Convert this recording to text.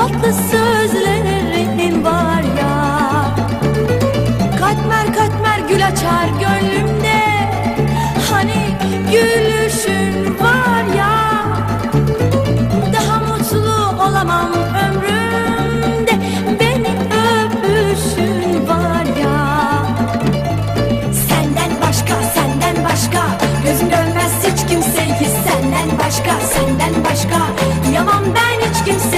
tatlı sözlerin var ya. Katmer katmer gül açar gönlüm